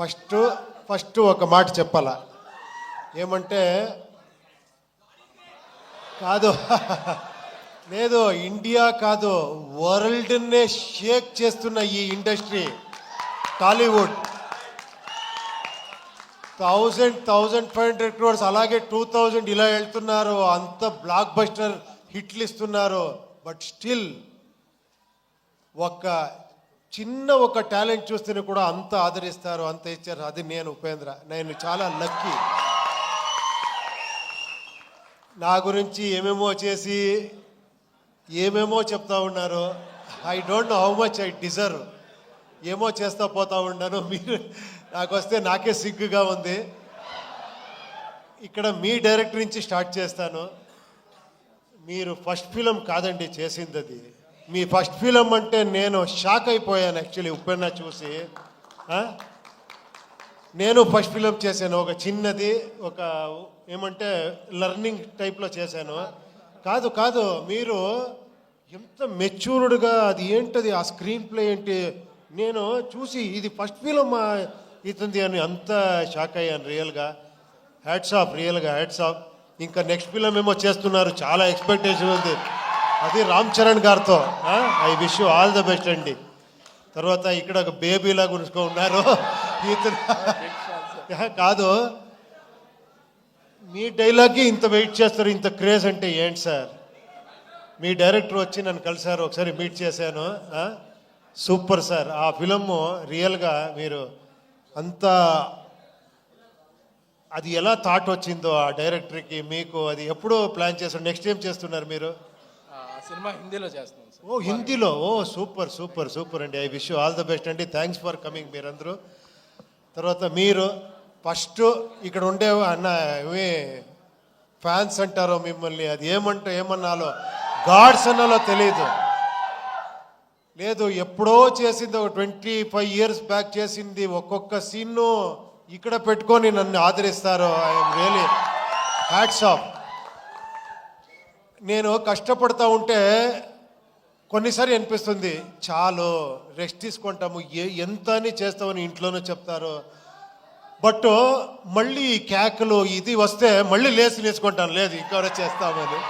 First first ఒక మాట చెప్పాలా? ఏమంటే కాదు లేదు ఇండియా కాదు వరల్డ్నే షేక్ చేస్తున్న ఈ industry Tollywood. Thousand thousand five hundred crores అలాగే టూ థౌజండ్ ఇలా వెళ్తున్నారు అంత బ్లాక్ బస్టర్ హిట్లు ఇస్తున్నారు బట్ స్టిల్ ఒక చిన్న ఒక టాలెంట్ చూస్తేనే కూడా అంత ఆదరిస్తారు అంత ఇచ్చారు. అది నేను ఉపేంద్ర. నేను చాలా లక్కీ. నా గురించి ఏమేమో చేసి ఏమేమో చెప్తా ఉన్నారు I don't know how much I deserve. ఏమో చేస్తా పోతా ఉన్నాను మీరు నాకు వస్తే నాకే సిగ్గుగా ఉంది. ఇక్కడ మీ డైరెక్టర్ నుంచి స్టార్ట్ చేస్తాను. మీరు ఫస్ట్ ఫిలం కాదండి చేసింది అది మీ ఫస్ట్ ఫిలం అంటే నేను షాక్ అయిపోయాను యాక్చువల్లీ ఉప్పెన్న చూసి నేను ఫస్ట్ ఫిలం చేశాను ఒక చిన్నది ఒక ఏమంటే లర్నింగ్ టైప్లో చేశాను. కాదు కాదు మీరు ఎంత మెచ్యూర్డ్గా అది ఏంటది ఆ స్క్రీన్ ప్లే ఏంటి? నేను చూసి ఇది ఫస్ట్ ఫిలం ఇతుంది అని అంత షాక్ అయ్యాను రియల్గా. హ్యాట్స్ ఆఫ్ రియల్గా హ్యాట్స్ ఆఫ్ ఇంకా నెక్స్ట్ ఫిలం ఏమో చేస్తున్నారు చాలా ఎక్స్పెక్టేషన్ ఉంది. అది రామ్ చరణ్ గారితో. I wish you all the best అండి. తర్వాత ఇక్కడ ఒక బేబీలా గురుచుకో ఉన్నారు ఇతను కాదు. మీ డైలాగ్కి ఇంత వెయిట్ చేస్తారు ఇంత క్రేజ్ అంటే ఏంటి సార్? మీ డైరెక్టర్ వచ్చి నన్ను కలిశారు ఒకసారి మీట్ చేశాను. Super sir. ఆ ఫిలము రియల్గా మీరు అంత అది ఎలా థాట్ వచ్చిందో ఆ డైరెక్టర్కి మీకు అది ఎప్పుడో ప్లాన్ చేస్తారు నెక్స్ట్ ఏం చేస్తున్నారు మీరు? సినిమా హిందీలో చేస్తున్నాం సార్. ఓ హిందీలో. ఓ సూపర్ సూపర్ సూపర్ అండి. I wish all the best అండి. థ్యాంక్స్ ఫర్ కమింగ్ మీరందరూ. తర్వాత మీరు ఫస్ట్ ఇక్కడ ఉండే అన్న ఏమి ఫ్యాన్స్ అంటారో మిమ్మల్ని అది ఏమంటో ఏమన్నాలో గాడ్స్ అన్నాలో తెలియదు లేదు ఎప్పుడో చేసింది ఒక ట్వంటీ ఫైవ్ ఇయర్స్ బ్యాక్ చేసింది ఒక్కొక్క సీన్ను ఇక్కడ పెట్టుకొని నన్ను ఆదరిస్తారు ఐఎమ్ రియలీ హ్యాట్స్ ఆఫ్. నేను కష్టపడతా ఉంటే కొన్నిసారి అనిపిస్తుంది చాలు రెస్ట్ తీసుకుంటాము ఏ ఎంత అని చేస్తామని ఇంట్లోనూ చెప్తారు. బట్ మళ్ళీ కేకలు ఇది వస్తే మళ్ళీ లేచి నేర్చుకుంటాను లేదు ఇంకా చేస్తామని.